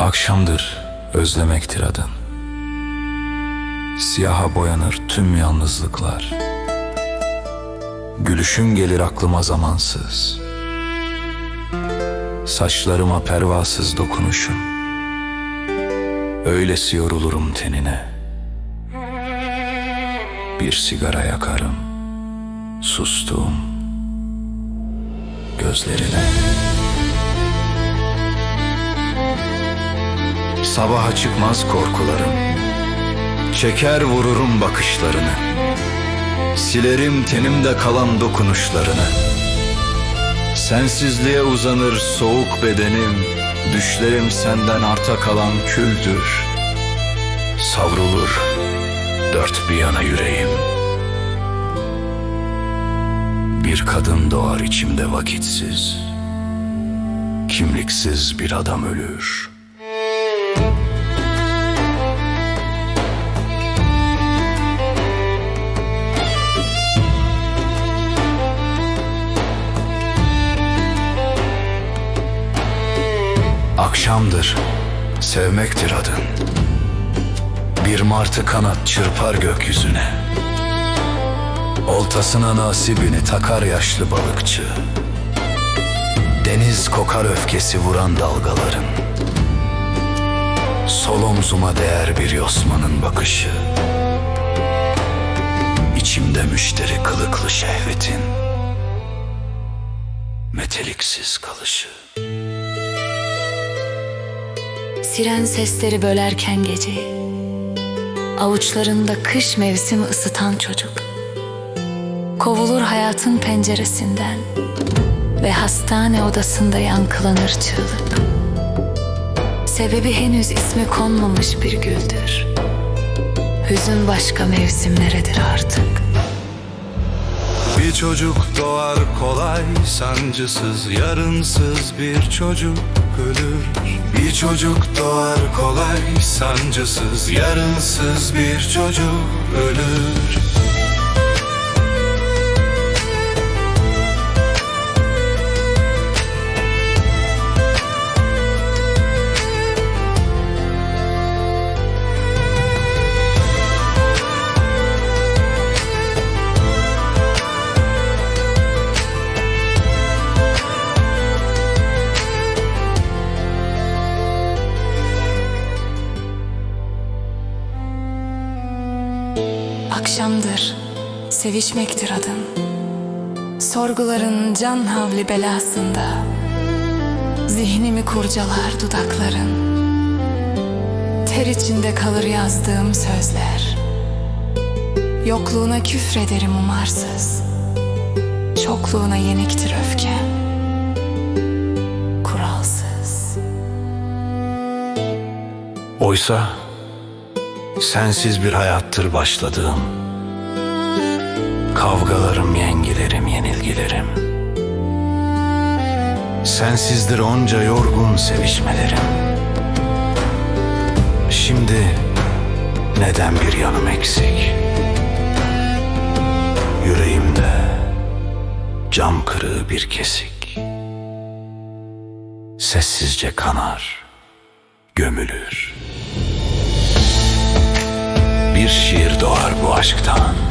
Akşamdır özlemektir adın. Siyaha boyanır tüm yalnızlıklar. Gülüşün gelir aklıma zamansız. Saçlarıma pervasız dokunuşun. Öylesi yorulurum tenine. Bir sigara yakarım. Sustuğum gözlerine. Sabaha çıkmaz korkularım. Çeker vururum bakışlarını. Silerim tenimde kalan dokunuşlarını. Sensizliğe uzanır soğuk bedenim. Düşlerim senden arta kalan küldür. Savrulur dört bir yana yüreğim. Bir kadın doğar içimde vakitsiz. Kimliksiz bir adam ölür. Akşamdır, sevmektir adın. Bir martı kanat çırpar gökyüzüne. Oltasına nasibini takar yaşlı balıkçı. Deniz kokar öfkesi vuran dalgaların. Sol omzuma değer bir yosmanın bakışı. İçimde müşteri kılıklı şehvetin. Meteliksiz kalışı. Siren sesleri bölerken geceyi Avuçlarında kış mevsimi ısıtan çocuk Kovulur hayatın penceresinden Ve hastane odasında yankılanır çığlık. Sebebi henüz ismi konmamış bir güldür. Hüzün başka mevsimleredir artık. Bir çocuk doğar kolay sancısız yarınsız bir çocuk ölür. Bir çocuk doğar kolay sancısız yarınsız bir çocuk ölür Akşamdır, sevişmektir adın. Sorguların can havli belasında. Zihnimi kurcalar dudakların. Ter içinde kalır yazdığım sözler. Yokluğuna küfrederim umarsız. Çokluğuna yeniktir öfkem. Kuralsız. Oysa sensiz bir hayattır başladığım. Kavgalarım, yengilerim, yenilgilerim. Sensizdir onca yorgun sevişmelerim. Şimdi neden bir yanım eksik? Yüreğimde cam kırığı bir kesik. Sessizce kanar, gömülür. Bir şiir doğar bu aşktan.